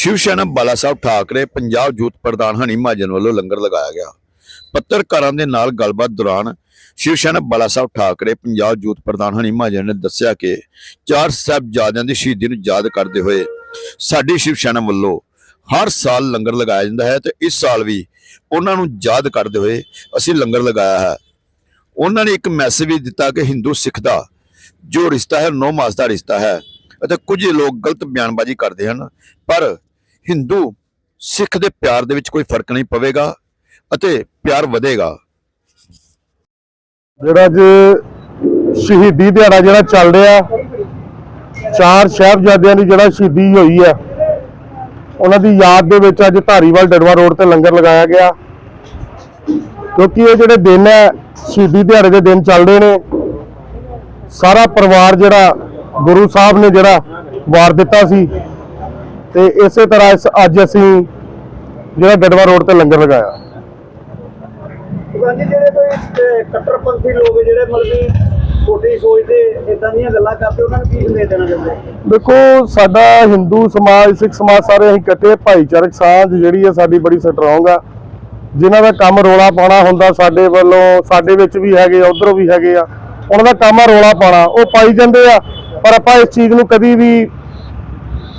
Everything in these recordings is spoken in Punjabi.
ਸ਼ਿਵ ਸੈਨਾ ਬਾਲਾ ਸਾਹਿਬ ਠਾਕਰੇ, ਪੰਜਾਬ ਯੂਥ ਪ੍ਰਧਾਨ ਹਨੀ ਮਹਾਜਨ ਵੱਲੋਂ ਲੰਗਰ ਲਗਾਇਆ ਗਿਆ। ਪੱਤਰਕਾਰਾਂ ਦੇ ਨਾਲ ਗੱਲਬਾਤ ਦੌਰਾਨ ਸ਼ਿਵ ਸੈਨਾ ਬਾਲਾ ਸਾਹਿਬ ਠਾਕਰੇ, ਪੰਜਾਬ ਯੂਥ ਪ੍ਰਧਾਨ ਹਨੀ ਮਹਾਜਨ ਨੇ ਦੱਸਿਆ ਕਿ ਚਾਰ ਸਾਹਿਬਜ਼ਾਦਿਆਂ ਦੀ ਸ਼ਹੀਦੀ ਨੂੰ ਯਾਦ ਕਰਦੇ ਹੋਏ ਸਾਡੀ ਸ਼ਿਵ ਸੈਨਾ ਵੱਲੋਂ ਹਰ ਸਾਲ ਲੰਗਰ ਲਗਾਇਆ ਜਾਂਦਾ ਹੈ ਤੇ ਇਸ ਸਾਲ ਵੀ ਉਹਨਾਂ ਨੂੰ ਯਾਦ ਕਰਦੇ ਹੋਏ ਅਸੀਂ ਲੰਗਰ ਲਗਾਇਆ ਹੈ। ਉਹਨਾਂ ਨੇ ਇੱਕ ਮੈਸੇਜ ਵੀ ਦਿੱਤਾ ਕਿ ਹਿੰਦੂ ਸਿੱਖ ਦਾ ਜੋ ਰਿਸ਼ਤਾ ਹੈ, ਨੌ ਮਾਸ ਦਾ ਰਿਸ਼ਤਾ ਹੈ ਅਤੇ ਕੁਝ ਲੋਕ ਗਲਤ ਬਿਆਨਬਾਜ਼ੀ ਕਰਦੇ ਹਨ, ਪਰ ਹਿੰਦੂ ਸਿੱਖ ਦੇ ਪਿਆਰ ਦੇ ਵਿੱਚ ਕੋਈ ਫ਼ਰਕ ਨਹੀਂ ਪਵੇਗਾ ਅਤੇ ਪਿਆਰ ਵਧੇਗਾ। ਜਿਹੜਾ ਅੱਜ ਸ਼ਹੀਦੀ ਦਿਹਾੜਾ ਜਿਹੜਾ ਚੱਲ ਰਿਹਾ, ਚਾਰ ਸਾਹਿਬਜ਼ਾਦਿਆਂ ਦੀ ਜਿਹੜਾ ਸ਼ਹੀਦੀ ਹੋਈ ਆ, ਉਹਨਾਂ ਦੀ ਯਾਦ ਦੇ ਵਿੱਚ ਅੱਜ ਧਾਰੀਵਾਲ ਡੜਵਾ ਰੋਡ ਤੇ ਲੰਗਰ ਲਗਾਇਆ ਗਿਆ। ਕਿਉਂਕਿ ਇਹ ਜਿਹੜੇ ਦਿਨ ਹੈ, ਸ਼ਹੀਦੀ ਦਿਹਾੜੇ ਦੇ ਦਿਨ ਚੱਲਦੇ ਨੇ। ਸਾਰਾ ਪਰਿਵਾਰ ਜਿਹੜਾ ਗੁਰੂ ਸਾਹਿਬ ਨੇ ਜਿਹੜਾ ਵਾਰ ਦਿੱਤਾ ਸੀ। ਤੇ ਇਸੇ ਤਰ੍ਹਾਂ ਇਸ ਅੱਜ ਅਸੀਂ ਜਿਹੜਾ ਡੜਵਾ ਰੋਡ ਤੇ ਲੰਗਰ ਲਗਾਇਆ। ਗਾਂਧੀ ਜਿਹੜੇ ਕੋਈ ਅਹ, ਕੱਟੜਪੰਥੀ ਲੋਕ ਜਿਹੜੇ ਮਤਲਬ ਕਿ ਛੋਟੀ ਸੋਚ ਦੇ ਇਦਾਂ ਦੀਆਂ ਗੱਲਾਂ ਕਰਦੇ ਉਹਨਾਂ ਨੂੰ ਕੀ ਸੰਦੇਸ਼ ਦੇਣਾ ਚਾਹੁੰਦੇ? ਦੇਖੋ ਸਾਡਾ ਹਿੰਦੂ ਸਮਾਜ ਸਿੱਖ ਸਮਾਜ ਸਾਰੇ ਅਸੀਂ ਇਕੱਠੇ ਭਾਈਚਾਰਕ ਸਾਂਝ ਜਿਹੜੀ ਹੈ ਸਾਡੀ ਬੜੀ ਸਟਰੋਂਗ ਆ। ਜਿਨ੍ਹਾਂ ਦਾ ਕੰਮ ਰੋਲਾ ਪਾਉਣਾ ਹੁੰਦਾ ਸਾਡੇ ਵੱਲੋਂ ਸਾਡੇ ਵਿੱਚ ਵੀ ਹੈਗੇ ਆ ਉਧਰੋਂ ਵੀ ਹੈਗੇ ਆ। ਉਹਨਾਂ ਦਾ ਕੰਮ ਆ ਰੋਲਾ ਪਾਉਣਾ ਉਹ ਪਾਈ ਜਾਂਦੇ ਆ ਪਰ ਆਪਾਂ ਇਸ ਚੀਜ਼ ਨੂੰ ਕਦੀ ਵੀ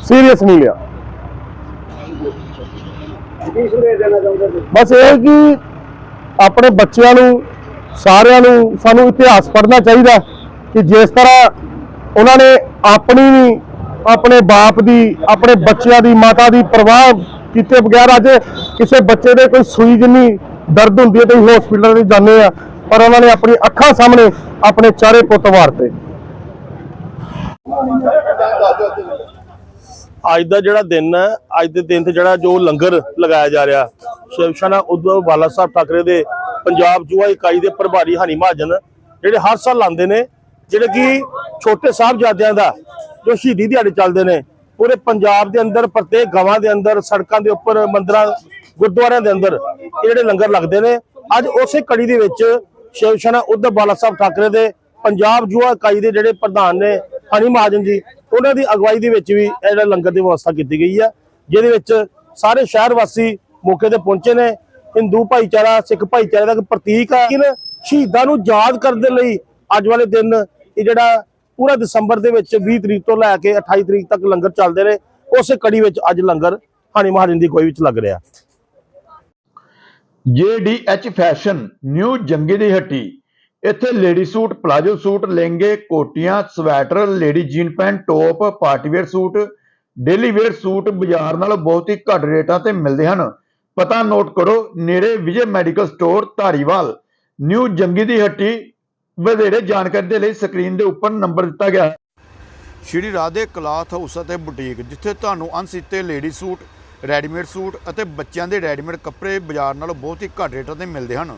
ਸੀਰੀਅਸ ਨਹੀਂ ਲਿਆ। ਕੀ ਸੰਦੇਸ਼ ਦੇਣਾ ਚਾਹੁੰਦੇ ਤੁਸੀਂ ਬਸ ਇਹ ਕਿ ਆਪਣੇ ਬੱਚਿਆਂ ਨੂੰ, ਸਾਰਿਆਂ ਨੂੰ ਸਾਨੂੰ ਇਤਿਹਾਸ ਪੜ੍ਹਨਾ ਚਾਹੀਦਾ ਕਿ ਜਿਸ ਤਰ੍ਹਾਂ ਉਹਨਾਂ ਨੇ ਆਪਣੀ ਵੀ ਆਪਣੇ ਬਾਪ ਦੀ, ਆਪਣੇ ਬੱਚਿਆਂ ਦੀ, ਮਾਤਾ ਦੀ ਪਰਵਾਹ ਕੀਤੇ ਬਗੈਰ ਅੱਜ ਕਿਸੇ ਬੱਚੇ ਦੇ ਕੋਈ ਸੂਈ ਜਿੰਨੀ ਦਰਦ ਹੁੰਦੀ ਹੈ ਤੇ ਹਸਪੀਟਲ ਵਿੱਚ ਜਾਂਦੇ ਆ ਪਰ ਉਹਨਾਂ ਨੇ ਆਪਣੀ ਅੱਖਾਂ ਸਾਹਮਣੇ ਆਪਣੇ ਚਾਰੇ ਪੁੱਤ ਵਾਰਤੇ। ਅੱਜ ਦਾ ਜਿਹੜਾ ਦਿਨ ਹੈ, ਅੱਜ ਦੇ ਦਿਨ ਤੇ ਜਿਹੜਾ ਜੋ ਲੰਗਰ ਲਗਾਇਆ ਜਾ ਰਿਹਾ ਸ਼ਿਵਸ਼ਾਨਾ ਉਦਵ ਬਾਲਾ ਸਾਹਿਬ ਠਾਕਰੇ ਦੇ ਪੰਜਾਬ ਜੂਆ ਇਕਾਈ ਦੇ ਪ੍ਰਭਾਰੀ ਹਨੀ ਮਹਾਜਨ, ਜਿਹੜੇ ਹਰ ਸਾਲ ਲਾਉਂਦੇ ਨੇ, ਜਿਹੜੇ ਕਿ ਛੋਟੇ ਸਾਹਿਬਜ਼ਾਦਿਆਂ ਦਾ ਜੋ ਸ਼ਹੀਦੀ ਦਿਹਾੜੇ ਚੱਲਦੇ ਨੇ, ਪੂਰੇ ਪੰਜਾਬ ਦੇ ਅੰਦਰ, ਪ੍ਰਤੇਕ ਗਾਵਾਂ ਦੇ ਅੰਦਰ, ਸੜਕਾਂ ਦੇ ਉੱਪਰ, ਮੰਦਰਾਂ, ਗੁਰਦੁਆਰਿਆਂ ਦੇ ਅੰਦਰ ਇਹ ਜਿਹੜੇ ਲੰਗਰ ਲੱਗਦੇ ਨੇ, ਅੱਜ ਉਸੇ ਕੜੀ ਦੇ ਵਿੱਚ ਸ਼ਿਵ ਸ਼ਿਵਸ਼ਾਨਾ ਉਦਵ ਬਾਲਾ ਸਾਹਿਬ ਠਾਕਰੇ ਦੇ ਪੰਜਾਬ ਜੁਆ ਇਕਾਈ ਦੇ ਜਿਹੜੇ ਪ੍ਰਧਾਨ ਨੇ ਹਨੀ ਮਹਾਜਨ ਜੀ ਉਹਨਾਂ ਦੀ ਅਗਵਾਈ ਦੇ ਵਿੱਚ ਵੀ ਜਿਹੜਾ ਲੰਗਰ ਦੀ ਵਿਵਸਥਾ ਕੀਤੀ ਗਈ ਹੈ ਜਿਹਦੇ ਵਿੱਚ ਸਾਰੇ ਸ਼ਹਿਰ ਵਾਸੀ ਮੌਕੇ ਤੇ ਪਹੁੰਚੇ ਨੇ। ਹਿੰਦੂ ਭਾਈਚਾਰਾ, ਸਿੱਖ ਭਾਈਚਾਰੇ ਦਾ ਇੱਕ ਪ੍ਰਤੀਕ ਹੈ ਲੇਕਿਨ ਸ਼ਹੀਦਾਂ ਨੂੰ ਯਾਦ ਕਰਨ ਦੇ ਲਈ ਅੱਜ ਵਾਲੇ ਦਿਨ ਇਹ ਜਿਹੜਾ ਪੂਰਾ ਦਸੰਬਰ ਦੇ ਵਿੱਚ 20 ਤਰੀਕ ਤੋਂ ਲੈ ਕੇ 28 ਤਰੀਕ ਤੱਕ ਲੰਗਰ ਚੱਲਦੇ ਨੇ। ਉਸੇ ਕੜੀ ਵਿੱਚ ਅੱਜ ਲੰਗਰ ਹਨੀ ਮਹਾਜਨ ਦੀ ਕੋਈ ਵਿੱਚ ਲੱਗ ਰਿਹਾ। JDH ਫੈਸ਼ਨ ਨਿਊ ਜੰਗੀ ਦੀ ਹੱਟੀ। ਇੱਥੇ ਲੇਡੀ ਸੂਟ, ਪਲਾਜੋ ਸੂਟ, ਲਹਿੰਗੇ, ਕੋਟੀਆਂ, sweater, lady jean pant, top party wear suit, daily wear suit ਬਾਜ਼ਾਰ ਨਾਲੋਂ ਬਹੁਤ ਹੀ ਘੱਟ ਰੇਟਾਂ ਤੇ ਮਿਲਦੇ ਹਨ। ਪਤਾ ਨੋਟ ਕਰੋ, ਨੇੜੇ Vijay medical store, Dhariwal. New Jangi ਦੀ ਹੱਟੀ, ਵਧੇਰੇ ਜਾਣਕਾਰੀ ਦੇ ਲਈ ਸਕਰੀਨ ਦੇ ਉੱਪਰ ਨੰਬਰ ਦਿੱਤਾ ਗਿਆ ਹੈ। ਸ਼੍ਰੀ ਰਾਧੇ ਕਲਾਥ ਹਾਊਸ ਅਤੇ ਬੁਟੀਕ, ਜਿੱਥੇ ਤੁਹਾਨੂੰ ਅਣਸੀਤੇ ਲੇਡੀ ਸੂਟ, ਰੈਡੀਮੇਡ ਸੂਟ ਅਤੇ ਬੱਚਿਆਂ ਦੇ ਰੈਡੀਮੇਡ ਕੱਪੜੇ ਬਾਜ਼ਾਰ ਨਾਲੋਂ ਬਹੁਤ ਹੀ ਘੱਟ ਰੇਟਾਂ ਤੇ ਮਿਲਦੇ ਹਨ।